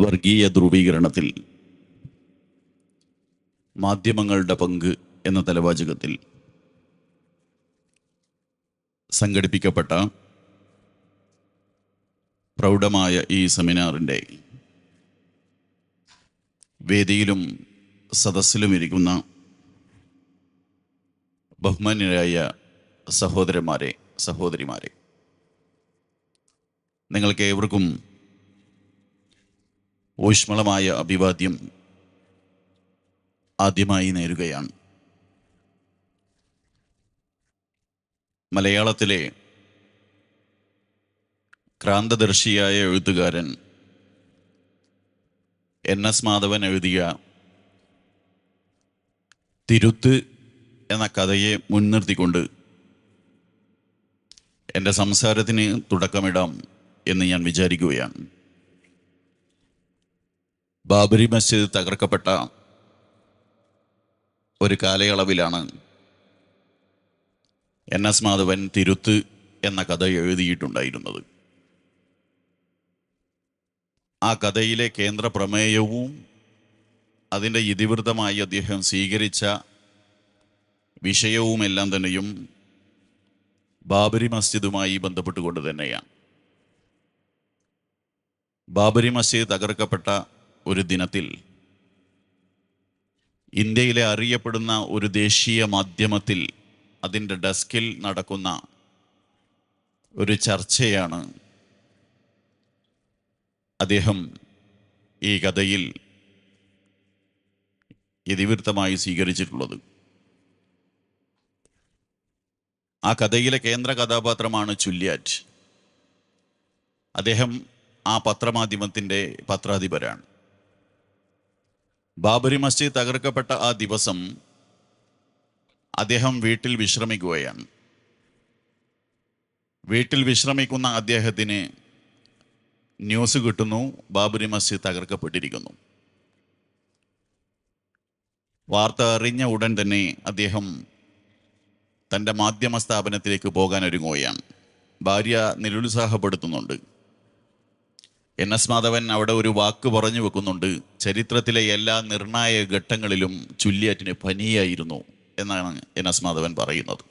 വർഗീയ ധ്രുവീകരണത്തിൽ മാധ്യമങ്ങളുടെ പങ്ക് എന്ന തലവാചകത്തിൽ സംഘടിപ്പിക്കപ്പെട്ട പ്രൗഢമായ ഈ സെമിനാറിന്റെ വേദിയിലും സദസ്സിലും ഇരിക്കുന്ന ബഹുമാന്യരായ സഹോദരന്മാരെ സഹോദരിമാരെ നിങ്ങൾക്ക് ഏവർക്കും ഊഷ്മളമായ അഭിവാദ്യം ആദ്യമായി നേരുകയാണ്. മലയാളത്തിലെ ക്രാന്തദർശിയായ എഴുത്തുകാരൻ എൻ എസ് മാധവൻ എഴുതിയ തിരുത്ത് എന്ന കഥയെ മുൻനിർത്തിക്കൊണ്ട് എന്റെ സംസാരത്തിന് തുടക്കമിടാം എന്ന് ഞാൻ വിചാരിക്കുകയാണ്. ബാബരി മസ്ജിദ് തകർക്കപ്പെട്ട ഒരു കാലയളവിലാണ് എൻ എസ് മാധവൻ തിരുത്ത് എന്ന കഥ എഴുതിയിട്ടുണ്ടായിരുന്നത്. ആ കഥയിലെ കേന്ദ്ര പ്രമേയവും അതിന്റെ ഇതിവൃത്തമായി അദ്ദേഹം സ്വീകരിച്ച വിഷയവുമെല്ലാം തന്നെയും ബാബരി മസ്ജിദുമായി ബന്ധപ്പെട്ടുകൊണ്ട് തന്നെയാണ്. ബാബരി മസ്ജിദ് തകർക്കപ്പെട്ട ഒരു ദിനത്തിൽ. ഇന്ത്യയിലെ അറിയപ്പെടുന്ന ഒരു ദേശീയ മാധ്യമത്തിൽ അതിന്റെ ഡെസ്കിൽ നടക്കുന്ന ഒരു ചർച്ചയാണ് അദ്ദേഹം ഈ കഥയിൽ ഇതിവൃത്തമായി സ്വീകരിച്ചിട്ടുള്ളത്. ആ കഥയിലെ കേന്ദ്ര കഥാപാത്രമാണ് ചുല്യാറ്റ്. അദ്ദേഹം ആ പത്രമാധ്യമത്തിന്റെ പത്രാധിപരാണ്. ബാബരി മസ്ജിദ് തകർക്കപ്പെട്ട ആ ദിവസം അദ്ദേഹം വീട്ടിൽ വിശ്രമിക്കുകയാണ്. വീട്ടിൽ വിശ്രമിക്കുന്ന അദ്ദേഹത്തിന് ന്യൂസ് കിട്ടുന്നു ബാബരി മസ്ജിദ് തകർക്കപ്പെട്ടിരിക്കുന്നു. വാർത്ത അറിഞ്ഞ ഉടൻ തന്നെ അദ്ദേഹം തന്റെ മാധ്യമ സ്ഥാപനത്തിലേക്ക് പോകാൻ ഒരുങ്ങുകയാണ് ഭാര്യ നിരുത്സാഹപ്പെടുത്തുന്നുണ്ട്. എൻ എസ് മാധവൻ അവിടെ ഒരു വാക്ക് പറഞ്ഞു വെക്കുന്നുണ്ട്. ചരിത്രത്തിലെ എല്ലാ നിർണായക ഘട്ടങ്ങളിലും ചുല്ലിയാറ്റിന് പനിയായിരുന്നു എന്നാണ് എൻ എസ് മാധവൻ പറയുന്നത്.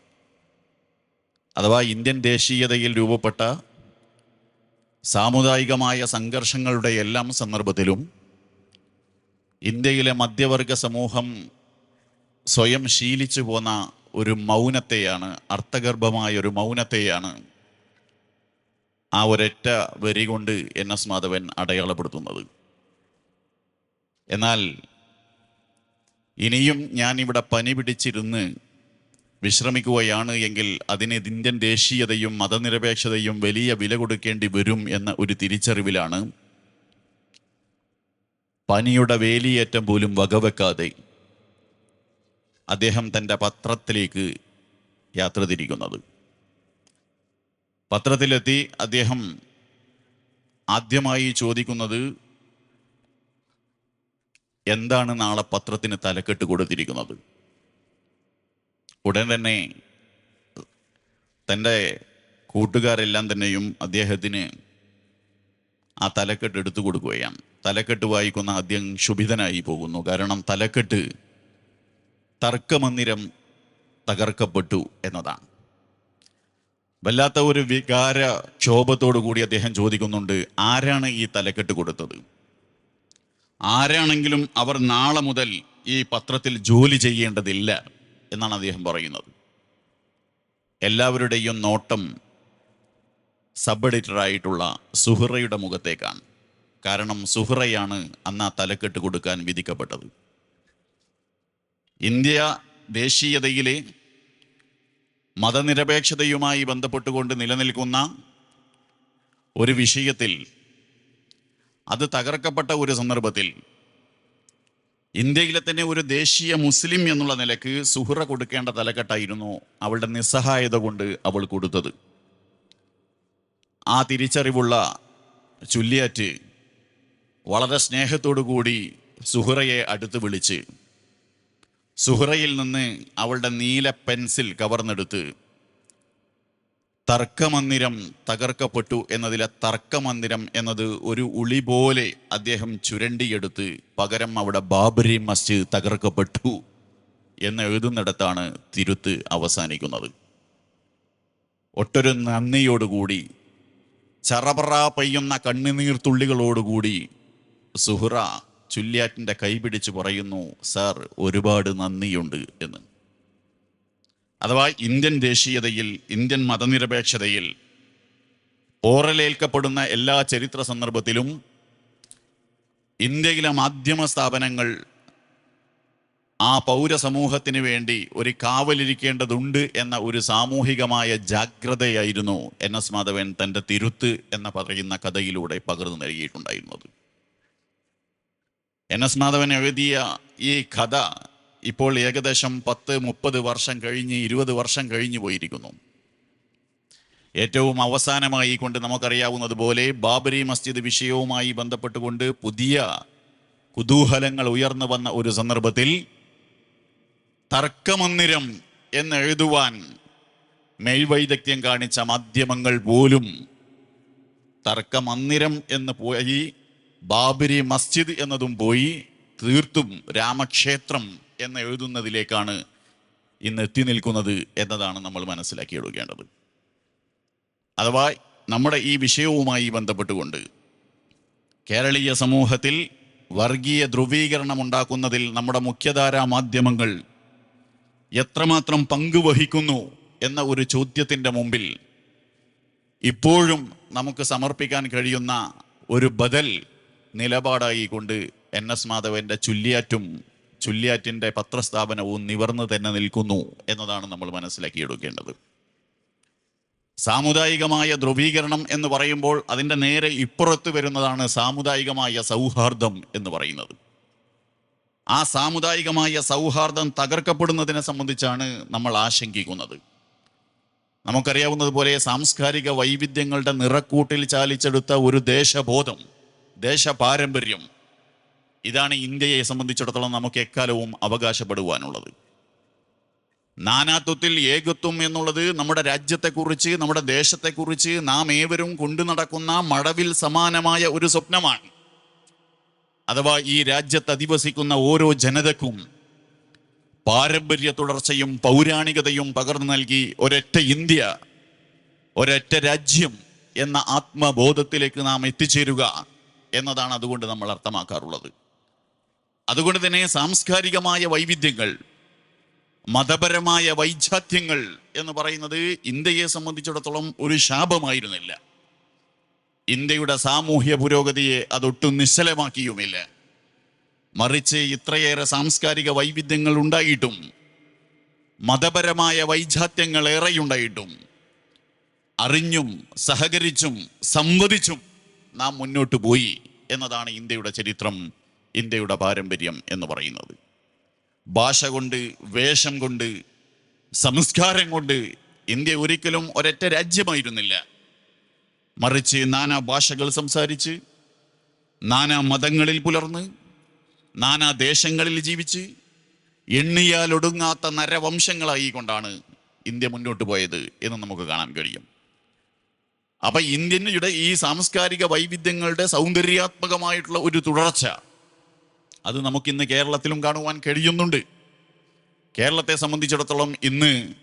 അഥവാ ഇന്ത്യൻ ദേശീയതയിൽ രൂപപ്പെട്ട സാമുദായികമായ സംഘർഷങ്ങളുടെ എല്ലാം സന്ദർഭത്തിലും ഇന്ത്യയിലെ മധ്യവർഗ സമൂഹം സ്വയം ശീലിച്ചു പോന്ന ഒരു മൗനത്തെയാണ് അർത്ഥഗർഭമായ ഒരു മൗനത്തെയാണ് ആ ഒരൊറ്റ വരി കൊണ്ട് എൻ എസ് മാധവൻ അടയാളപ്പെടുത്തുന്നത്. എന്നാൽ ഇനിയും ഞാൻ ഇവിടെ പനി പിടിച്ചിരുന്ന് വിശ്രമിക്കുകയാണ് എങ്കിൽ അതിന് ഇന്ത്യൻ ദേശീയതയും മതനിരപേക്ഷതയും വലിയ വില കൊടുക്കേണ്ടി വരും എന്ന ഒരു തിരിച്ചറിവിലാണ് പനിയുടെ വേലിയേറ്റം പോലും വകവെക്കാതെ അദ്ദേഹം തന്റെ പത്രത്തിലേക്ക് യാത്ര തിരിക്കുന്നത്. പത്രത്തിലെത്തി അദ്ദേഹം ആദ്യമായി ചോദിക്കുന്നത് എന്താണ് നാളെ പത്രത്തിന് തലക്കെട്ട് കൊടുത്തിരിക്കുന്നത്? ഉടൻ തന്നെ തന്റെ കൂട്ടുകാരെല്ലാം തന്നെയും അദ്ദേഹത്തിന് ആ തലക്കെട്ട് എടുത്തു കൊടുക്കുകയാണ്. തലക്കെട്ട് വായിക്കുന്ന ആദ്യം ശുഭിതനായി പോകുന്നു. കാരണം തലക്കെട്ട് തർക്കമന്ദിരം തകർക്കപ്പെട്ടു എന്നതാണ്. വല്ലാത്ത ഒരു വികാര ക്ഷോഭത്തോടു കൂടി അദ്ദേഹം ചോദിക്കുന്നുണ്ട് ആരാണ് ഈ തലക്കെട്ട് കൊടുത്തത്? ആരാണെങ്കിലും അവർ നാളെ മുതൽ ഈ പത്രത്തിൽ ജോലി ചെയ്യേണ്ടതില്ല എന്നാണ് അദ്ദേഹം പറയുന്നത്. എല്ലാവരുടെയും നോട്ടം സബ് എഡിറ്ററായിട്ടുള്ള സുഹ്റയുടെ മുഖത്തേക്കാണ്. കാരണം സുഹ്റയാണ് അന്ന് ആ തലക്കെട്ട് കൊടുക്കാൻ വിധിക്കപ്പെട്ടത്. ഇന്ത്യ ദേശീയതയിലെ മതനിരപേക്ഷതയുമായി ബന്ധപ്പെട്ടുകൊണ്ട് നിലനിൽക്കുന്ന ഒരു വിഷയത്തിൽ അത് തകർക്കപ്പെട്ട ഒരു സന്ദർഭത്തിൽ ഇന്ത്യയിലെ തന്നെ ഒരു ദേശീയ മുസ്ലിം എന്നുള്ള നിലയ്ക്ക് സുഹറ കൊടുക്കേണ്ട തലക്കെട്ടായിരുന്നു അവളുടെ നിസ്സഹായത കൊണ്ട് അവൾ കൊടുത്തത്. ആ തിരിച്ചറിവുള്ള ചുല്ലിയാറ്റ് വളരെ സ്നേഹത്തോടു കൂടി സുഹറയെ അടുത്ത് വിളിച്ച് സുഹറയിൽ നിന്ന് അവളുടെ നീല പെൻസിൽ കവർന്നെടുത്ത് തർക്കമന്ദിരം തകർക്കപ്പെട്ടു എന്നതിലെ തർക്കമന്ദിരം എന്നത് ഒരു ഉളി പോലെ അദ്ദേഹം ചുരണ്ടിയെടുത്ത് പകരം അവിടെ ബാബരി മസ്ജിദ് തകർക്കപ്പെട്ടു എന്ന് എഴുതുന്നിടത്താണ് തിരുത്ത് അവസാനിക്കുന്നത്. ഒട്ടൊരു നന്ദിയോടുകൂടി ചറപറ പെയ്യുന്ന കണ്ണുനീർ തുള്ളികളോടുകൂടി സുഹ്റ ചുല്യാറ്റിന്റെ കൈപിടിച്ച് പറയുന്നു സാർ ഒരുപാട് നന്ദിയുണ്ട് എന്ന്. അഥവാ ഇന്ത്യൻ ദേശീയതയിൽ ഇന്ത്യൻ മതനിരപേക്ഷതയിൽ ഓറലേൽക്കപ്പെടുന്ന എല്ലാ ചരിത്ര സന്ദർഭത്തിലും ഇന്ത്യയിലെ മാധ്യമ സ്ഥാപനങ്ങൾ ആ പൗരസമൂഹത്തിന് വേണ്ടി ഒരു കാവലിരിക്കേണ്ടതുണ്ട് എന്ന ഒരു സാമൂഹികമായ ജാഗ്രതയായിരുന്നു എൻ എസ് മാധവൻ തന്റെ തിരുത്ത് എന്ന പറയുന്ന കഥയിലൂടെ പകർന്നു നൽകിയിട്ടുണ്ടായിരുന്നത്. എൻ എസ് മാധവൻ എഴുതിയ ഈ കഥ ഇപ്പോൾ ഏകദേശം പത്ത് മുപ്പത് വർഷം കഴിഞ്ഞ് ഇരുപത് വർഷം കഴിഞ്ഞു പോയിരിക്കുന്നു. ഏറ്റവും അവസാനമായി കൊണ്ട് നമുക്കറിയാവുന്നതുപോലെ ബാബരി മസ്ജിദ് വിഷയവുമായി ബന്ധപ്പെട്ടുകൊണ്ട് പുതിയ കുതൂഹലങ്ങൾ ഉയർന്നു വന്ന ഒരു സന്ദർഭത്തിൽ തർക്കമന്ദിരം എന്നെഴുതുവാൻ മേൽവൈദഗ്ധ്യം കാണിച്ച മാധ്യമങ്ങൾ പോലും തർക്കമന്ദിരം എന്ന് പോയി ബാബരി മസ്ജിദ് എന്നതും പോയി തീർത്തും രാമക്ഷേത്രം എന്ന് എഴുതുന്നതിലേക്കാണ് ഇന്ന് എത്തി നിൽക്കുന്നത് എന്നതാണ് നമ്മൾ മനസ്സിലാക്കി എടുക്കേണ്ടത്. അഥവാ നമ്മുടെ ഈ വിഷയവുമായി ബന്ധപ്പെട്ടുകൊണ്ട് കേരളീയ സമൂഹത്തിൽ വർഗീയ ധ്രുവീകരണം ഉണ്ടാക്കുന്നതിൽ നമ്മുടെ മുഖ്യധാരാ മാധ്യമങ്ങൾ എത്രമാത്രം പങ്കുവഹിക്കുന്നു എന്ന ഒരു ചോദ്യത്തിന്റെ മുമ്പിൽ ഇപ്പോഴും നമുക്ക് സമർപ്പിക്കാൻ കഴിയുന്ന ഒരു ബദൽ നിലപാടായി കൊണ്ട് എൻ എസ് മാധവന്റെ ചുല്ലിയാറ്റും ചുല്ലിയാറ്റിന്റെ പത്രസ്ഥാപനവും നിവർന്നു തന്നെ നിൽക്കുന്നു എന്നതാണ് നമ്മൾ മനസ്സിലാക്കിയെടുക്കേണ്ടത് സാമുദായികമായ ധ്രുവീകരണം എന്ന് പറയുമ്പോൾ അതിന്റെ നേരെ ഇപ്പുറത്ത് വരുന്നതാണ് സാമുദായികമായ സൗഹാർദ്ദം എന്ന് പറയുന്നത്. ആ സാമുദായികമായ സൗഹാർദ്ദം തകർക്കപ്പെടുന്നതിനെ സംബന്ധിച്ചാണ് നമ്മൾ ആശങ്കിക്കുന്നത്. നമുക്കറിയാവുന്നതുപോലെ സാംസ്കാരിക വൈവിധ്യങ്ങളുടെ നിറക്കൂട്ടിൽ ചാലിച്ചെടുത്ത ഒരു ദേശബോധം ദേശപാരമ്പര്യം. ഇതാണ് ഇന്ത്യയെ സംബന്ധിച്ചിടത്തോളം നമുക്ക് എക്കാലവും അവകാശപ്പെടുവാനുള്ളത്. നാനാത്വത്തിൽ ഏകത്വം എന്നുള്ളത് നമ്മുടെ രാജ്യത്തെക്കുറിച്ച് നമ്മുടെ ദേശത്തെക്കുറിച്ച് നാം ഏവരും കൊണ്ടു നടക്കുന്ന മടവിൽ സമാനമായ ഒരു സ്വപ്നമാണ്. അഥവാ ഈ രാജ്യത്ത് അധിവസിക്കുന്ന ഓരോ ജനതക്കും പാരമ്പര്യ തുടർച്ചയും പൗരാണികതയും പകർന്നു നൽകി ഒരൊറ്റ ഇന്ത്യ ഒരൊറ്റ രാജ്യം എന്ന ആത്മബോധത്തിലേക്ക് നാം എത്തിച്ചേരുക. എന്നതാണ് അതുകൊണ്ട് നമ്മൾ അർത്ഥമാക്കാറുള്ളത്. അതുകൊണ്ട് തന്നെ സാംസ്കാരികമായ വൈവിധ്യങ്ങൾ മതപരമായ വൈജാത്യങ്ങൾ എന്ന് പറയുന്നത് ഇന്ത്യയെ സംബന്ധിച്ചിടത്തോളം ഒരു ശാപമായിരുന്നില്ല. ഇന്ത്യയുടെ സാമൂഹ്യ പുരോഗതിയെ അതൊട്ടും നിശ്ചലമാക്കിയുമില്ല. മറിച്ച് ഇത്രയേറെ സാംസ്കാരിക വൈവിധ്യങ്ങൾ ഉണ്ടായിട്ടും മതപരമായ വൈജാത്യങ്ങൾ ഏറെയുണ്ടായിട്ടും അറിഞ്ഞും സഹകരിച്ചും സംവദിച്ചും നാം മുന്നോട്ട് പോയി എന്നതാണ് ഇന്ത്യയുടെ ചരിത്രം ഇന്ത്യയുടെ പാരമ്പര്യം എന്ന് പറയുന്നത്. ഭാഷ കൊണ്ട് വേഷം കൊണ്ട് സംസ്കാരം കൊണ്ട് ഇന്ത്യ ഒരിക്കലും ഒരൊറ്റ രാജ്യമായിരുന്നില്ല. മറിച്ച് നാനാ ഭാഷകൾ സംസാരിച്ച് നാനാ മതങ്ങളിൽ പുലർന്ന് നാനാ ദേശങ്ങളിൽ ജീവിച്ച് എണ്ണിയാലൊടുങ്ങാത്ത നരവംശങ്ങളായി കൊണ്ടാണ് ഇന്ത്യ മുന്നോട്ട് പോയത് എന്ന് നമുക്ക് കാണാൻ കഴിയും. അപ്പൊ ഇന്ത്യയുടെ ഈ സാംസ്കാരിക വൈവിധ്യങ്ങളുടെ സൗന്ദര്യാത്മകമായിട്ടുള്ള ഒരു തുടർച്ച അത് നമുക്കിന്ന് കേരളത്തിലും കാണുവാൻ കഴിയുന്നുണ്ട്. കേരളത്തെ സംബന്ധിച്ചിടത്തോളം ഇന്ന്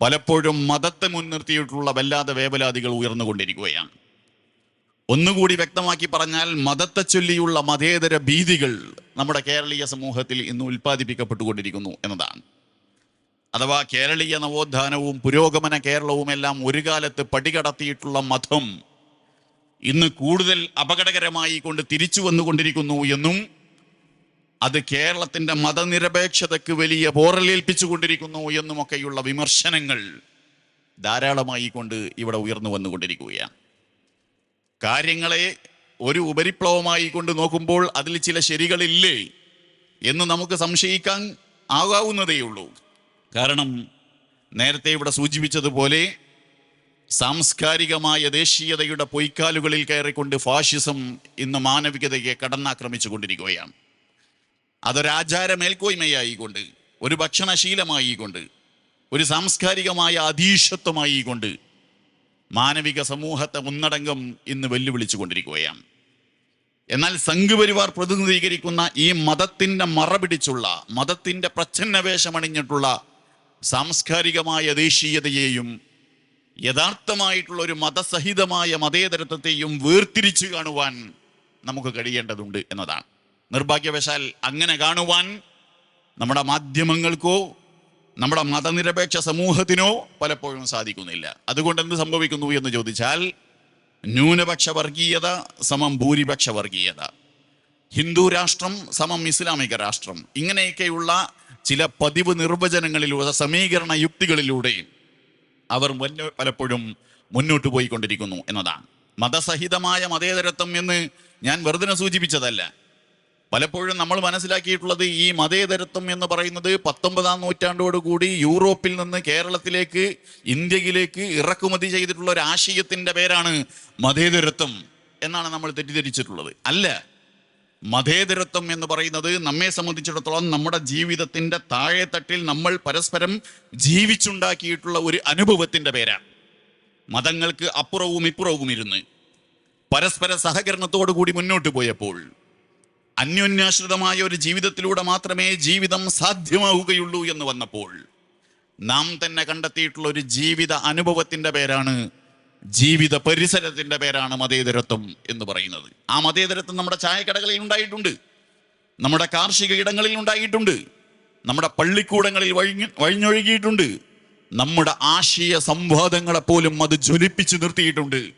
പലപ്പോഴും മതത്തെ മുൻനിർത്തിയിട്ടുള്ള വല്ലാതെ വേവലാതികൾ ഉയർന്നുകൊണ്ടിരിക്കുകയാണ്. ഒന്നുകൂടി വ്യക്തമാക്കി പറഞ്ഞാൽ മതത്തെ ചൊല്ലിയുള്ള മതേതര ഭീതികൾ നമ്മുടെ കേരളീയ സമൂഹത്തിൽ ഇന്ന് ഉൽപ്പാദിപ്പിക്കപ്പെട്ടുകൊണ്ടിരിക്കുന്നു എന്നതാണ്. അഥവാ കേരളീയ നവോത്ഥാനവും പുരോഗമന കേരളവും എല്ലാം ഒരു കാലത്ത് പടികടത്തിയിട്ടുള്ള മതം ഇന്ന് കൂടുതൽ അപകടകരമായി കൊണ്ട് തിരിച്ചു വന്നുകൊണ്ടിരിക്കുന്നു എന്നും അത് കേരളത്തിന്റെ മതനിരപേക്ഷതയ്ക്ക് വലിയ പോറലേൽപ്പിച്ചുകൊണ്ടിരിക്കുന്നു എന്നുമൊക്കെയുള്ള വിമർശനങ്ങൾ ധാരാളമായി കൊണ്ട് ഇവിടെ ഉയർന്നു വന്നുകൊണ്ടിരിക്കുകയാണ്. കാര്യങ്ങളെ ഒരു ഉപരിപ്ലവമായി കൊണ്ട് നോക്കുമ്പോൾ അതിൽ ചില ശരികളില്ലേ എന്ന് നമുക്ക് സംശയിക്കാൻ ആകാവുന്നതേയുള്ളൂ. കാരണം നേരത്തെ ഇവിടെ സൂചിപ്പിച്ചതുപോലെ സാംസ്കാരികമായ ദേശീയതയുടെ പൊയ്ക്കാലുകളിൽ കയറിക്കൊണ്ട് ഫാഷിസം ഇന്ന് മാനവികതയെ കടന്നാക്രമിച്ചു കൊണ്ടിരിക്കുകയാണ് അതൊരാചാര മേൽക്കോയ്മയായിക്കൊണ്ട് ഒരു ഭക്ഷണശീലമായിക്കൊണ്ട് ഒരു സാംസ്കാരികമായ അധീശത്വമായിക്കൊണ്ട് മാനവിക സമൂഹത്തെ ഒന്നടങ്കം ഇന്ന് വെല്ലുവിളിച്ചു കൊണ്ടിരിക്കുകയാണ് എന്നാൽ സംഘപരിവാർ പ്രതിനിധീകരിക്കുന്ന ഈ മതത്തിന്റെ മറപിടിച്ചുള്ള മതത്തിന്റെ പ്രച്ഛന്നവേഷമണിഞ്ഞിട്ടുള്ള സാംസ്കാരികമായ ദേശീയതയെയും യഥാർത്ഥമായിട്ടുള്ള ഒരു മതസഹിതമായ മതേതരത്വത്തെയും വേർതിരിച്ചു കാണുവാൻ നമുക്ക് കഴിയേണ്ടതുണ്ട് എന്നതാണ്. നിർഭാഗ്യവശാൽ അങ്ങനെ കാണുവാൻ നമ്മുടെ മാധ്യമങ്ങൾക്കോ നമ്മുടെ മതനിരപേക്ഷ സമൂഹത്തിനോ പലപ്പോഴും സാധിക്കുന്നില്ല. അതുകൊണ്ട് എന്ത് സംഭവിക്കുന്നു എന്ന് ചോദിച്ചാൽ ന്യൂനപക്ഷ വർഗീയത സമം ഭൂരിപക്ഷ വർഗീയത. ഹിന്ദു രാഷ്ട്രം സമം ഇസ്ലാമിക രാഷ്ട്രം. ഇങ്ങനെയൊക്കെയുള്ള ചില പതിവ് നിർവചനങ്ങളിലൂടെ സമീകരണ യുക്തികളിലൂടെയും അവർ പലപ്പോഴും മുന്നോട്ട് പോയിക്കൊണ്ടിരിക്കുന്നു എന്നതാണ്. മതസഹിതമായ മതേതരത്വം എന്ന് ഞാൻ വെറുതെ സൂചിപ്പിച്ചതല്ല. പലപ്പോഴും നമ്മൾ മനസ്സിലാക്കിയിട്ടുള്ളത് ഈ മതേതരത്വം എന്ന് പറയുന്നത് പത്തൊമ്പതാം നൂറ്റാണ്ടോട് കൂടി യൂറോപ്പിൽ നിന്ന് കേരളത്തിലേക്ക് ഇന്ത്യയിലേക്ക് ഇറക്കുമതി ചെയ്തിട്ടുള്ള ഒരു ആശയത്തിന്റെ പേരാണ് മതേതരത്വം എന്നാണ് നമ്മൾ തെറ്റിദ്ധരിച്ചിട്ടുള്ളത്. അല്ല മതേതരത്വം എന്ന് പറയുന്നത് നമ്മെ സംബന്ധിച്ചിടത്തോളം നമ്മുടെ ജീവിതത്തിന്റെ താഴെത്തട്ടിൽ നമ്മൾ പരസ്പരം ജീവിച്ചുണ്ടാക്കിയിട്ടുള്ള ഒരു അനുഭവത്തിന്റെ പേരാണ്. മതങ്ങൾക്ക് അപ്പുറവും ഇപ്പുറവും ഇരുന്ന് പരസ്പര സഹകരണത്തോടു കൂടി മുന്നോട്ട് പോയപ്പോൾ അന്യോന്യാശ്രിതമായ ഒരു ജീവിതത്തിലൂടെ മാത്രമേ ജീവിതം സാധ്യമാവുകയുള്ളൂ എന്ന് വന്നപ്പോൾ നാം തന്നെ കണ്ടെത്തിയിട്ടുള്ള ഒരു ജീവിത അനുഭവത്തിന്റെ പേരാണ് ജീവിത പരിസരത്തിന്റെ പേരാണ് മതേതരത്വം എന്ന് പറയുന്നത്. ആ മതേതരത്വം നമ്മുടെ ചായക്കടകളിൽ ഉണ്ടായിട്ടുണ്ട്. നമ്മുടെ കാർഷിക ഇടങ്ങളിൽ ഉണ്ടായിട്ടുണ്ട്. നമ്മുടെ പള്ളിക്കൂടങ്ങളിൽ വഴിഞ്ഞ് വഴിഞ്ഞൊഴുകിയിട്ടുണ്ട്. നമ്മുടെ ആശയ സംവാദങ്ങളെ പോലും അത് ജ്വലിപ്പിച്ചു നിർത്തിയിട്ടുണ്ട്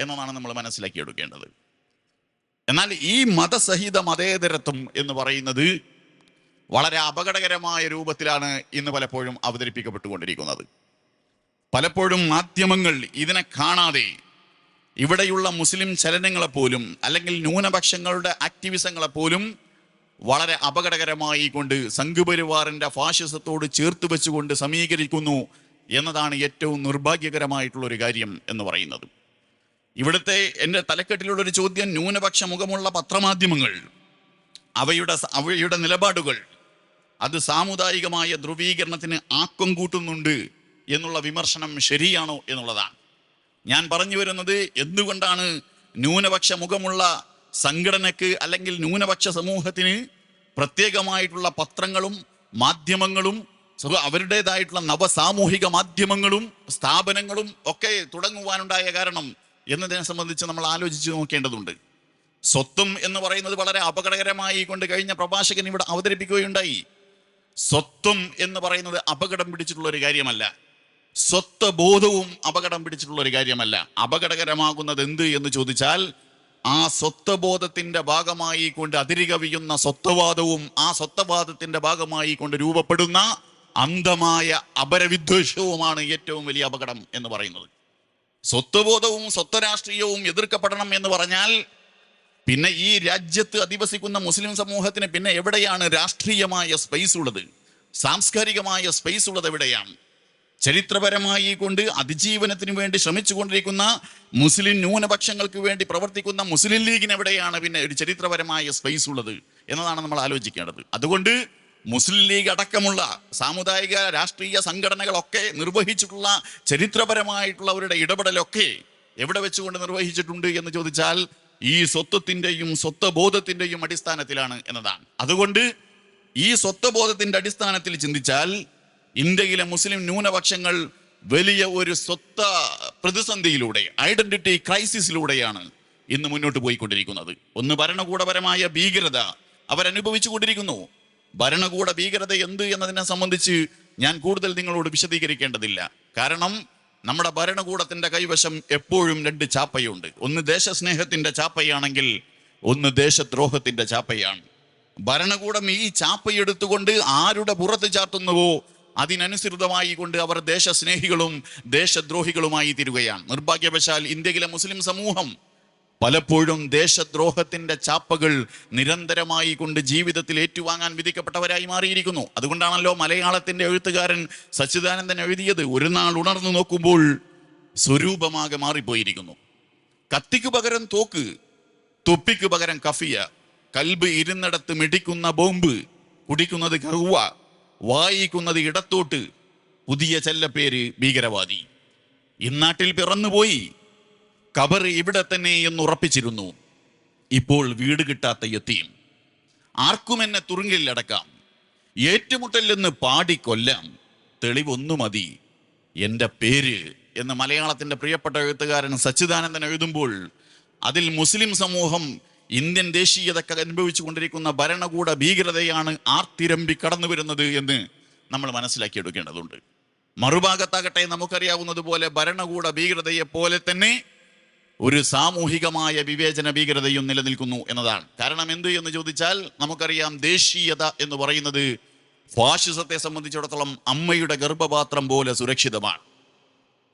എന്നതാണ് നമ്മൾ മനസ്സിലാക്കിയെടുക്കേണ്ടത് എന്നാൽ ഈ മതസഹിത മതേതരത്വം എന്ന് പറയുന്നത് വളരെ അപകടകരമായ രൂപത്തിലാണ് ഇന്ന് പലപ്പോഴും അവതരിപ്പിക്കപ്പെട്ടുകൊണ്ടിരിക്കുന്നത്. പലപ്പോഴും മാധ്യമങ്ങൾ ഇതിനെ കാണാതെ ഇവിടെയുള്ള മുസ്ലിം ചലനങ്ങളെപ്പോലും അല്ലെങ്കിൽ ന്യൂനപക്ഷങ്ങളുടെ ആക്ടിവിസങ്ങളെപ്പോലും വളരെ അപകടകരമായി കൊണ്ട് സംഘപരിവാറിന്റെ ഫാഷിസത്തോട് ചേർത്ത് വെച്ചുകൊണ്ട് സമീകരിക്കുന്നു എന്നതാണ് ഏറ്റവും നിർഭാഗ്യകരമായിട്ടുള്ള ഒരു കാര്യം എന്ന് പറയുന്നത്. ഇവിടുത്തെ എന്റെ തലക്കെട്ടിലുള്ള ഒരു ചോദ്യം ന്യൂനപക്ഷ മുഖമുള്ള പത്രമാധ്യമങ്ങൾ അവയുടെ അവയുടെ നിലപാടുകൾ അത് സാമുദായികമായ ധ്രുവീകരണത്തിന് ആക്കം കൂട്ടുന്നുണ്ട് എന്നുള്ള വിമർശനം ശരിയാണോ എന്നുള്ളതാണ്. ഞാൻ പറഞ്ഞു വരുന്നത് എന്തുകൊണ്ടാണ് ന്യൂനപക്ഷ മുഖമുള്ള സംഘടനയ്ക്ക് അല്ലെങ്കിൽ ന്യൂനപക്ഷ സമൂഹത്തിന് പ്രത്യേകമായിട്ടുള്ള പത്രങ്ങളും മാധ്യമങ്ങളും അവരുടേതായിട്ടുള്ള നവസാമൂഹിക മാധ്യമങ്ങളും സ്ഥാപനങ്ങളും ഒക്കെ തുടങ്ങുവാനുണ്ടായ കാരണം എന്നതിനെ സംബന്ധിച്ച് നമ്മൾ ആലോചിച്ച് നോക്കേണ്ടതുണ്ട്. സ്വത്വം എന്ന് പറയുന്നത് വളരെ അപകടകരമായി കൊണ്ട് കഴിഞ്ഞ പ്രഭാഷകൻ ഇവിടെ അവതരിപ്പിക്കുകയുണ്ടായി. സ്വത്വം എന്ന് പറയുന്നത് അപകടം പിടിച്ചിട്ടുള്ള ഒരു കാര്യമല്ല. സ്വത്വ ബോധവും അപകടം പിടിച്ചിട്ടുള്ള ഒരു കാര്യമല്ല. അപകടകരമാകുന്നത് എന്ത് എന്ന് ചോദിച്ചാൽ ആ സ്വത്വബോധത്തിന്റെ ഭാഗമായി കൊണ്ട് അതിരുകവിയുന്ന സ്വത്വവാദവും ആ സ്വത്വവാദത്തിന്റെ ഭാഗമായി കൊണ്ട് രൂപപ്പെടുന്ന അന്ധമായ അപരവിദ്വേഷവുമാണ് ഏറ്റവും വലിയ അപകടം എന്ന് പറയുന്നത്. സ്വത്വബോധവും സ്വത്വരാഷ്ട്രീയവും എതിർക്കപ്പെടണം എന്ന് പറഞ്ഞാൽ പിന്നെ ഈ രാജ്യത്ത് അധിവസിക്കുന്ന മുസ്ലിം സമൂഹത്തിന് പിന്നെ എവിടെയാണ് രാഷ്ട്രീയമായ സ്പേസ് ഉള്ളത്? സാംസ്കാരികമായ സ്പേസ് ഉള്ളത് എവിടെയാണ്? ചരിത്രപരമായി കൊണ്ട് അതിജീവനത്തിന് വേണ്ടി ശ്രമിച്ചുകൊണ്ടിരിക്കുന്ന മുസ്ലിം ന്യൂനപക്ഷങ്ങൾക്ക് വേണ്ടി പ്രവർത്തിക്കുന്ന മുസ്ലിം ലീഗിന് എവിടെയാണ് പിന്നെ ഒരു ചരിത്രപരമായ സ്പേസ് ഉള്ളത് എന്നതാണ് നമ്മൾ ആലോചിക്കേണ്ടത്. അതുകൊണ്ട് മുസ്ലിം ലീഗ് അടക്കമുള്ള സാമുദായിക രാഷ്ട്രീയ സംഘടനകളൊക്കെ നിർവഹിച്ചിട്ടുള്ള ചരിത്രപരമായിട്ടുള്ള അവരുടെ ഇടപെടലൊക്കെ എവിടെ വെച്ചുകൊണ്ട് നിർവഹിച്ചിട്ടുണ്ട് എന്ന് ചോദിച്ചാൽ ഈ സ്വത്വത്തിന്റെയും സ്വത്വബോധത്തിന്റെയും അടിസ്ഥാനത്തിലാണ് എന്നതാണ്. അതുകൊണ്ട് ഈ സ്വത്വബോധത്തിന്റെ അടിസ്ഥാനത്തിൽ ചിന്തിച്ചാൽ ഇന്ത്യയിലെ മുസ്ലിം ന്യൂനപക്ഷങ്ങൾ വലിയ ഒരു സ്വത്ത പ്രതിസന്ധിയിലൂടെ ഐഡന്റിറ്റി ക്രൈസിസിലൂടെയാണ് ഇന്ന് മുന്നോട്ട് പോയിക്കൊണ്ടിരിക്കുന്നത്. ഒന്ന് ഭരണകൂടപരമായ ഭീകരത അവരനുഭവിച്ചുകൊണ്ടിരിക്കുന്നു ഭരണകൂട ഭീകരത എന്ത് എന്നതിനെ സംബന്ധിച്ച് ഞാൻ കൂടുതൽ നിങ്ങളോട് വിശദീകരിക്കേണ്ടതില്ല. കാരണം നമ്മുടെ ഭരണകൂടത്തിന്റെ കൈവശം എപ്പോഴും രണ്ട് ചാപ്പയുണ്ട്. ഒന്ന് ദേശസ്നേഹത്തിന്റെ ചാപ്പയാണെങ്കിൽ ഒന്ന് ദേശദ്രോഹത്തിന്റെ ചാപ്പയാണ്. ഭരണകൂടം ഈ ചാപ്പയെടുത്തുകൊണ്ട് ആരുടെ പുറത്ത് ചാർത്തുന്നുവോ അതിനനുസൃതമായി കൊണ്ട് അവർ ദേശസ്നേഹികളും ദേശദ്രോഹികളുമായി തീരുകയാണ്. നിർഭാഗ്യവശാൽ ഇന്ത്യയിലെ മുസ്ലിം സമൂഹം പലപ്പോഴും ദേശദ്രോഹത്തിന്റെ ചാപ്പകൾ നിരന്തരമായി കൊണ്ട് ജീവിതത്തിൽ ഏറ്റുവാങ്ങാൻ വിധിക്കപ്പെട്ടവരായി മാറിയിരിക്കുന്നു. അതുകൊണ്ടാണല്ലോ മലയാളത്തിന്റെ എഴുത്തുകാരൻ സച്ചിദാനന്ദൻ എഴുതിയത് ഒരു നാൾ ഉണർന്നു നോക്കുമ്പോൾ സ്വരൂപമാകെ മാറിപ്പോയിരിക്കുന്നു. കത്തിക്ക് പകരം തോക്ക് തൊപ്പിക്ക് പകരം കഫിയ കൽബ് ഇരുന്നിടത്ത് മിടിക്കുന്ന ബോംബ് കുടിക്കുന്നത് കറുവ വായിക്കുന്നത് ഇടത്തോട്ട്. പുതിയ ചെല്ലപ്പേര് ഭീകരവാദി. ഇന്നാട്ടിൽ പിറന്നുപോയി. കബർ ഇവിടെ തന്നെ എന്ന് ഉറപ്പിച്ചിരുന്നു. ഇപ്പോൾ വീട് കിട്ടാത്ത എത്തിയും ആർക്കും എന്നെ തുറുങ്കിലടക്കാം ഏറ്റുമുട്ടലെന്ന് പാടി കൊല്ലാം. തെളിവൊന്നു മതി. എന്റെ പേര് എന്ന് മലയാളത്തിന്റെ പ്രിയപ്പെട്ട എഴുത്തുകാരൻ സച്ചിദാനന്ദൻ എഴുതുമ്പോൾ അതിൽ മുസ്ലിം സമൂഹം ഇന്ത്യൻ ദേശീയത അനുഭവിച്ചു കൊണ്ടിരിക്കുന്ന ഭരണകൂട ഭീകരതയാണ് ആർത്തിരമ്പി കടന്നു വരുന്നത് എന്ന് നമ്മൾ മനസ്സിലാക്കിയെടുക്കേണ്ടതുണ്ട്. മറുഭാഗത്താകട്ടെ നമുക്കറിയാവുന്നതുപോലെ ഭരണകൂട ഭീകരതയെ പോലെ തന്നെ ഒരു സാമൂഹികമായ വിവേചന ഭീകരതയും നിലനിൽക്കുന്നു എന്നതാണ്. കാരണം എന്ത് എന്ന് ചോദിച്ചാൽ നമുക്കറിയാം ദേശീയത എന്ന് പറയുന്നത് ഫാഷിസത്തെ സംബന്ധിച്ചിടത്തോളം അമ്മയുടെ ഗർഭപാത്രം പോലെ സുരക്ഷിതമാണ്.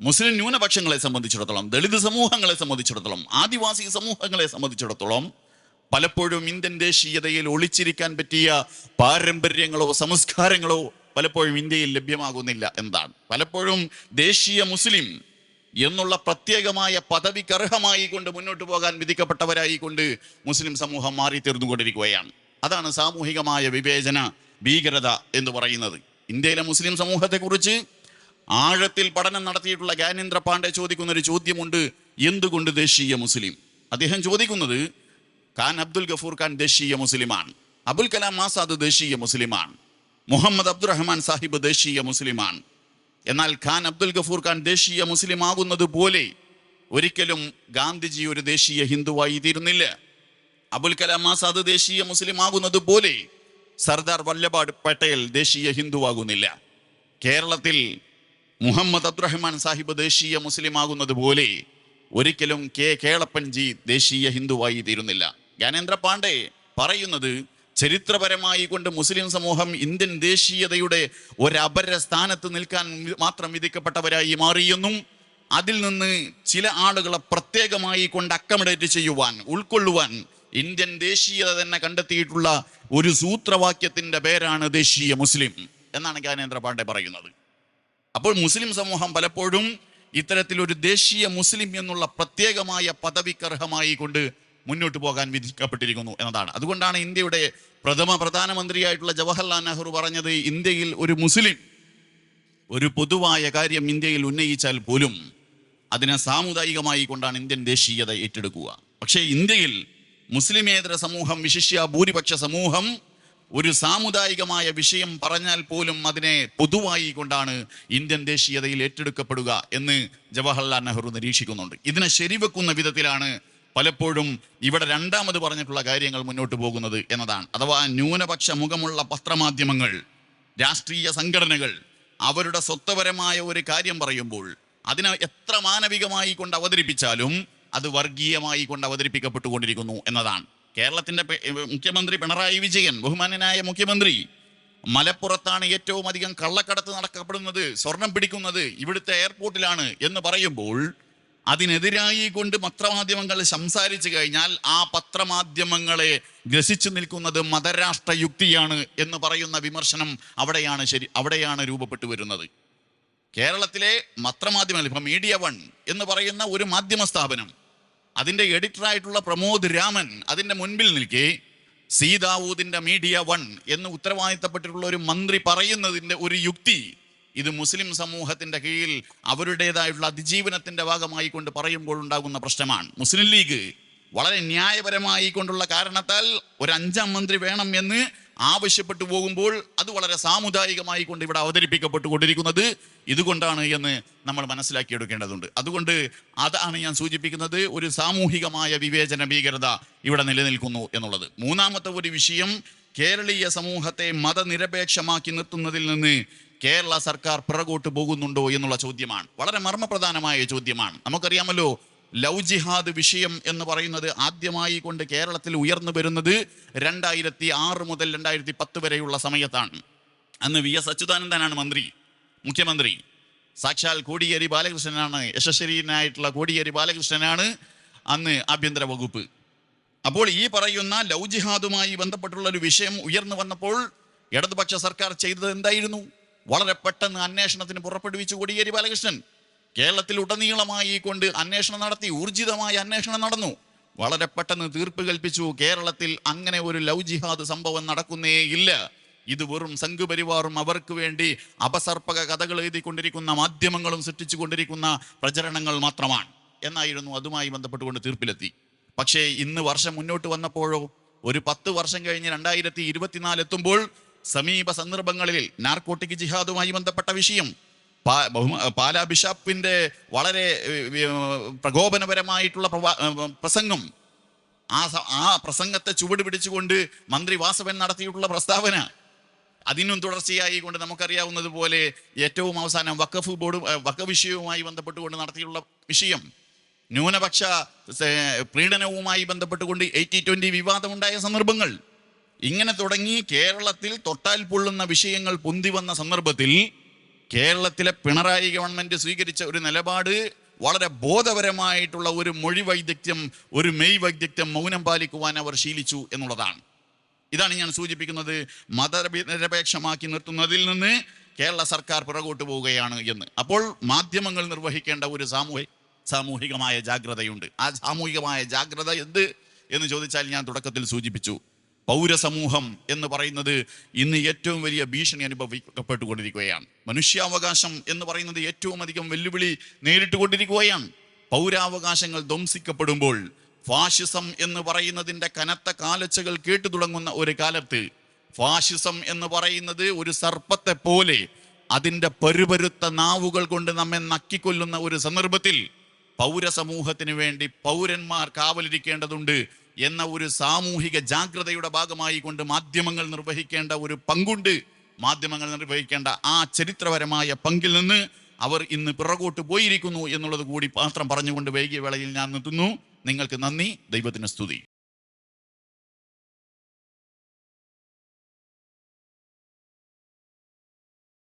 മുസ്ലിം ന്യൂനപക്ഷങ്ങളെ സംബന്ധിച്ചിടത്തോളം ദളിത് സമൂഹങ്ങളെ സംബന്ധിച്ചിടത്തോളം ആദിവാസി സമൂഹങ്ങളെ സംബന്ധിച്ചിടത്തോളം പലപ്പോഴും ഇന്ത്യൻ ദേശീയതയിൽ ഒളിച്ചിരിക്കാൻ പറ്റിയ പാരമ്പര്യങ്ങളോ സംസ്കാരങ്ങളോ പലപ്പോഴും ഇന്ത്യയിൽ ലഭ്യമാകുന്നില്ല എന്താണ് പലപ്പോഴും ദേശീയ മുസ്ലിം എന്നുള്ള പ്രത്യേകമായ പദവിക്ക് അർഹമായി കൊണ്ട് മുന്നോട്ട് പോകാൻ വിധിക്കപ്പെട്ടവരായി കൊണ്ട് മുസ്ലിം സമൂഹം മാറി തീർന്നുകൊണ്ടിരിക്കുകയാണ് അതാണ് സാമൂഹികമായ വിവേചന ഭീകരത എന്ന് പറയുന്നത്. ഇന്ത്യയിലെ മുസ്ലിം സമൂഹത്തെക്കുറിച്ച് ആഴത്തിൽ പഠനം നടത്തിയിട്ടുള്ള ജ്ഞാനേന്ദ്ര പാണ്ഡെ ചോദിക്കുന്ന ഒരു ചോദ്യമുണ്ട് എന്തുകൊണ്ട് ദേശീയ മുസ്ലിം? അദ്ദേഹം ചോദിക്കുന്നത് ഖാൻ അബ്ദുൽ ഗഫൂർ ഖാൻ ദേശീയ മുസ്ലിമാണ്. അബുൽ കലാം ആസാദ് ദേശീയ മുസ്ലിമാണ്. മുഹമ്മദ് അബ്ദുറഹ്മാൻ സാഹിബ് ദേശീയ മുസ്ലിമാണ്. എന്നാൽ ഖാൻ അബ്ദുൽ ഗഫൂർ ഖാൻ ദേശീയ മുസ്ലിം ആകുന്നത് പോലെ ഒരിക്കലും ഗാന്ധിജി ഒരു ദേശീയ ഹിന്ദുവായി തീരുന്നില്ല. അബുൽ കലാം ആസാദ് ദേശീയ മുസ്ലിം ആകുന്നത് പോലെ സർദാർ വല്ലഭായ് പട്ടേൽ ദേശീയ ഹിന്ദുവാകുന്നില്ല. കേരളത്തിൽ മുഹമ്മദ് അബ്ദുറഹ്മാൻ സാഹിബ് ദേശീയ മുസ്ലിം ആകുന്നത് പോലെ ഒരിക്കലും കെ. കേളപ്പൻജി ദേശീയ ഹിന്ദുവായി തീരുന്നില്ല. ജ്ഞാനേന്ദ്ര പാണ്ഡെ പറയുന്നത് ചരിത്രപരമായി കൊണ്ട് മുസ്ലിം സമൂഹം ഇന്ത്യൻ ദേശീയതയുടെ ഒരപര സ്ഥാനത്ത് നിൽക്കാൻ മാത്രം വിധിക്കപ്പെട്ടവരായി മാറിയെന്നും അതിൽ നിന്ന് ചില ആളുകളെ പ്രത്യേകമായി കൊണ്ട് അക്കമഡേറ്റ് ചെയ്യുവാൻ ഉൾക്കൊള്ളുവാൻ ഇന്ത്യൻ ദേശീയത തന്നെ കണ്ടെത്തിയിട്ടുള്ള ഒരു സൂത്രവാക്യത്തിന്റെ പേരാണ് ദേശീയ മുസ്ലിം എന്നാണ് ജ്ഞാനേന്ദ്ര പാണ്ഡെ പറയുന്നത്. അപ്പോൾ മുസ്ലിം സമൂഹം പലപ്പോഴും ഇത്തരത്തിലൊരു ദേശീയ മുസ്ലിം എന്നുള്ള പ്രത്യേകമായ പദവിക്കർഹമായി കൊണ്ട് മുന്നോട്ട് പോകാൻ വിധിക്കപ്പെട്ടിരിക്കുന്നു എന്നതാണ്. അതുകൊണ്ടാണ് ഇന്ത്യയുടെ പ്രഥമ പ്രധാനമന്ത്രിയായിട്ടുള്ള ജവഹർലാൽ നെഹ്റു പറഞ്ഞത് ഇന്ത്യയിൽ ഒരു മുസ്ലിം ഒരു പൊതുവായ കാര്യം ഇന്ത്യയിൽ ഉന്നയിച്ചാൽ പോലും അതിനെ സാമുദായികമായി കൊണ്ടാണ് ഇന്ത്യൻ ദേശീയത ഏറ്റെടുക്കുക. പക്ഷേ ഇന്ത്യയിൽ മുസ്ലിമേതര സമൂഹം വിശിഷ്യ ഭൂരിപക്ഷ സമൂഹം ഒരു സാമുദായികമായ വിഷയം പറഞ്ഞാൽ പോലും അതിനെ പൊതുവായി കൊണ്ടാണ് ഇന്ത്യൻ ദേശീയതയിൽ ഏറ്റെടുക്കപ്പെടുക എന്ന് ജവഹർലാൽ നെഹ്റു നിരീക്ഷിക്കുന്നുണ്ട്. ഇതിനെ ശരിവെക്കുന്ന വിധത്തിലാണ് പലപ്പോഴും ഇവിടെ രണ്ടാമത് പറഞ്ഞിട്ടുള്ള കാര്യങ്ങൾ മുന്നോട്ട് പോകുന്നത് എന്നതാണ്. അഥവാ ന്യൂനപക്ഷ മുഖമുള്ള പത്രമാധ്യമങ്ങൾ രാഷ്ട്രീയ സംഘടനകൾ അവരുടെ സ്വത്വപരമായ ഒരു കാര്യം പറയുമ്പോൾ അതിനെ എത്ര മാനവികമായി കൊണ്ട് അവതരിപ്പിച്ചാലും അത് വർഗീയമായി കൊണ്ട് അവതരിപ്പിക്കപ്പെട്ടുകൊണ്ടിരിക്കുന്നു എന്നതാണ്. കേരളത്തിന്റെ മുഖ്യമന്ത്രി പിണറായി വിജയൻ ബഹുമാനനായ മുഖ്യമന്ത്രി മലപ്പുറത്താണ് ഏറ്റവും അധികം കള്ളക്കടത്ത് നടക്കപ്പെടുന്നത് സ്വർണം പിടിക്കുന്നത് ഇവിടുത്തെ എയർപോർട്ടിലാണ് എന്ന് പറയുമ്പോൾ അതിനെതിരായി കൊണ്ട് പത്രമാധ്യമങ്ങൾ സംസാരിച്ചു കഴിഞ്ഞാൽ ആ പത്രമാധ്യമങ്ങളെ ഗ്രസിച്ചു നിൽക്കുന്നത് മതരാഷ്ട്ര യുക്തിയാണ് എന്ന് പറയുന്ന വിമർശനം അവിടെയാണ് ശരി അവിടെയാണ് രൂപപ്പെട്ടു വരുന്നത്. കേരളത്തിലെ പത്രമാധ്യമങ്ങൾ ഇപ്പം മീഡിയ വൺ എന്ന് പറയുന്ന ഒരു മാധ്യമ സ്ഥാപനം അതിന്റെ എഡിറ്ററായിട്ടുള്ള പ്രമോദ് രാമൻ അതിന്റെ മുൻപിൽ നിൽക്കെ സീതാവൂദിന്റെ മീഡിയ വൺ എന്ന് ഉത്തരവാദിത്തപ്പെട്ടിട്ടുള്ള ഒരു മന്ത്രി പറയുന്നതിന്റെ ഒരു യുക്തി ഇത് മുസ്ലിം സമൂഹത്തിന്റെ കീഴിൽ അവരുടേതായുള്ള അതിജീവനത്തിന്റെ ഭാഗമായി കൊണ്ട് പറയുമ്പോൾ ഉണ്ടാകുന്ന പ്രശ്നമാണ്. മുസ്ലിം ലീഗ് വളരെ ന്യായപരമായി കൊണ്ടുള്ള കാരണത്താൽ ഒരു അഞ്ചാം മന്ത്രി വേണം എന്ന് ആവശ്യപ്പെട്ടു പോകുമ്പോൾ അത് വളരെ സാമുദായികമായി കൊണ്ട് ഇവിടെ അവതരിപ്പിക്കപ്പെട്ടു കൊണ്ടിരിക്കുന്നത് ഇതുകൊണ്ടാണ് എന്ന് നമ്മൾ മനസ്സിലാക്കിയെടുക്കേണ്ടതുണ്ട്. അതുകൊണ്ട് അതാണ് ഞാൻ സൂചിപ്പിക്കുന്നത് ഒരു സാമൂഹികമായ വിവേചന ഭീകരത ഇവിടെ നിലനിൽക്കുന്നു എന്നുള്ളത്. മൂന്നാമത്തെ ഒരു വിഷയം കേരളീയ സമൂഹത്തെ മതനിരപേക്ഷമാക്കി നിർത്തുന്നതിൽ നിന്ന് കേരള സർക്കാർ പിറകോട്ട് പോകുന്നുണ്ടോ എന്നുള്ള ചോദ്യമാണ്. വളരെ മർമ്മപ്രധാനമായ ചോദ്യമാണ്. നമുക്കറിയാമല്ലോ ലവ് ജിഹാദ് വിഷയം എന്ന് പറയുന്നത് ആദ്യമായി കൊണ്ട് കേരളത്തിൽ ഉയർന്നു വരുന്നത് രണ്ടായിരത്തി ആറ് മുതൽ രണ്ടായിരത്തി പത്ത് വരെയുള്ള സമയത്താണ്. അന്ന് വി എസ് അച്യുതാനന്ദനാണ് മന്ത്രി മുഖ്യമന്ത്രി. സാക്ഷാൽ കോടിയേരി ബാലകൃഷ്ണനാണ് യശസ്വരീനായിട്ടുള്ള കോടിയേരി ബാലകൃഷ്ണനാണ് അന്ന് ആഭ്യന്തര വകുപ്പ്. അപ്പോൾ ഈ പറയുന്ന ലവ് ജിഹാദുമായി ബന്ധപ്പെട്ടുള്ള ഒരു വിഷയം ഉയർന്നു വന്നപ്പോൾ ഇടതുപക്ഷ സർക്കാർ ചെയ്തത് എന്തായിരുന്നു? വളരെ പെട്ടെന്ന് അന്വേഷണത്തിന് പുറപ്പെടുവിച്ചു കൊടിയേരി ബാലകൃഷ്ണൻ കേരളത്തിൽ ഉടനീളമായി കൊണ്ട് അന്വേഷണം നടത്തി ഊർജിതമായ അന്വേഷണം നടന്നു. വളരെ പെട്ടെന്ന് തീർപ്പ് കൽപ്പിച്ചു. കേരളത്തിൽ അങ്ങനെ ഒരു ലവ് ജിഹാദ് സംഭവം നടക്കുന്നേ ഇല്ല. ഇത് വെറും സംഘപരിവാറും അവർക്ക് വേണ്ടി അപസർപ്പക കഥകൾ എഴുതിക്കൊണ്ടിരിക്കുന്ന മാധ്യമങ്ങളും സൃഷ്ടിച്ചുകൊണ്ടിരിക്കുന്ന പ്രചരണങ്ങൾ മാത്രമാണ്. എന്നായിരുന്നു അതുമായി ബന്ധപ്പെട്ടുകൊണ്ട് തീർപ്പിലെത്തി. പക്ഷേ ഇന്ന് വർഷം മുന്നോട്ട് വന്നപ്പോഴോ ഒരു പത്ത് വർഷം കഴിഞ്ഞ് രണ്ടായിരത്തി ഇരുപത്തിനാല് എത്തുമ്പോൾ സമീപ സന്ദർഭങ്ങളിൽ നാർക്കോട്ടിക് ജിഹാദുമായി ബന്ധപ്പെട്ട വിഷയം. പാലാ ബിഷപ്പിന്റെ വളരെ പ്രകോപനപരമായിട്ടുള്ള പ്രസംഗം. ആ ആ പ്രസംഗത്തെ ചുവട് പിടിച്ചുകൊണ്ട് മന്ത്രി വാസവൻ നടത്തിയിട്ടുള്ള പ്രസ്താവന. അതിനും തുടർച്ചയായി കൊണ്ട് നമുക്കറിയാവുന്നതുപോലെ ഏറ്റവും അവസാനം വക്കഫ് ബോർഡ് വക്ക വിഷയവുമായി ബന്ധപ്പെട്ടുകൊണ്ട് നടത്തിയുള്ള വിഷയം. ന്യൂനപക്ഷ പ്രീണനവുമായി ബന്ധപ്പെട്ടുകൊണ്ട് എയ്റ്റി ട്വന്റി വിവാദമുണ്ടായ സന്ദർഭങ്ങൾ. ഇങ്ങനെ തുടങ്ങി കേരളത്തിൽ തൊട്ടാൽ പൊള്ളുന്ന വിഷയങ്ങൾ പൊന്തി വന്ന സന്ദർഭത്തിൽ കേരളത്തിലെ പിണറായി ഗവൺമെന്റ് സ്വീകരിച്ച ഒരു നിലപാട് വളരെ ബോധപരമായിട്ടുള്ള ഒരു മൊഴി വൈദഗ്ധ്യം ഒരു മെയ് വൈദഗ്ധ്യം മൗനം പാലിക്കുവാൻ അവർ ശീലിച്ചു എന്നുള്ളതാണ്. ഇതാണ് ഞാൻ സൂചിപ്പിക്കുന്നത്. മതനിരപേക്ഷമാക്കി നിർത്തുന്നതിൽ നിന്ന് കേരള സർക്കാർ പിറകോട്ട് പോവുകയാണ് എന്ന്. അപ്പോൾ മാധ്യമങ്ങൾ നിർവഹിക്കേണ്ട ഒരു സാമൂഹിക സാമൂഹികമായ ജാഗ്രതയുണ്ട്. ആ സാമൂഹികമായ ജാഗ്രത എന്ത് എന്ന് ചോദിച്ചാൽ ഞാൻ തുടക്കത്തിൽ സൂചിപ്പിച്ചു. പൗരസമൂഹം എന്ന് പറയുന്നത് ഇന്ന് ഏറ്റവും വലിയ ഭീഷണി അനുഭവിക്കപ്പെട്ടുകൊണ്ടിരിക്കുകയാണ്. മനുഷ്യാവകാശം എന്ന് പറയുന്നത് ഏറ്റവും അധികം വെല്ലുവിളി നേരിട്ടുകൊണ്ടിരിക്കുകയാണ്. പൗരാവകാശങ്ങൾ ധ്വംസിക്കപ്പെടുമ്പോൾ ഫാഷിസം എന്ന് പറയുന്നതിന്റെ കനത്ത കാലച്ചകൾ കേട്ടു തുടങ്ങുന്ന ഒരു കാലത്ത് ഫാഷിസം എന്ന് പറയുന്നത് ഒരു സർപ്പത്തെ പോലെ അതിന്റെ പരുപരുത്ത നാവുകൾ കൊണ്ട് നമ്മെ നക്കിക്കൊല്ലുന്ന ഒരു സന്ദർഭത്തിൽ പൗരസമൂഹത്തിന് വേണ്ടി പൗരന്മാർ കാവലിരിക്കേണ്ടതുണ്ട്. എന്ന ഒരു സാമൂഹിക ജാഗ്രതയുടെ ഭാഗമായി കൊണ്ട് മാധ്യമങ്ങൾ നിർവഹിക്കേണ്ട ഒരു പങ്കുണ്ട്. മാധ്യമങ്ങൾ നിർവഹിക്കേണ്ട ആ ചരിത്രപരമായ പങ്കിൽ നിന്ന് അവർ ഇന്ന് പിറകോട്ട് പോയിരിക്കുന്നു എന്നുള്ളത് കൂടി മാത്രം പറഞ്ഞുകൊണ്ട് വൈകിയ വേളയിൽ ഞാൻ നിർത്തുന്നു. നിങ്ങൾക്ക് നന്ദി. ദൈവത്തിന് സ്തുതി.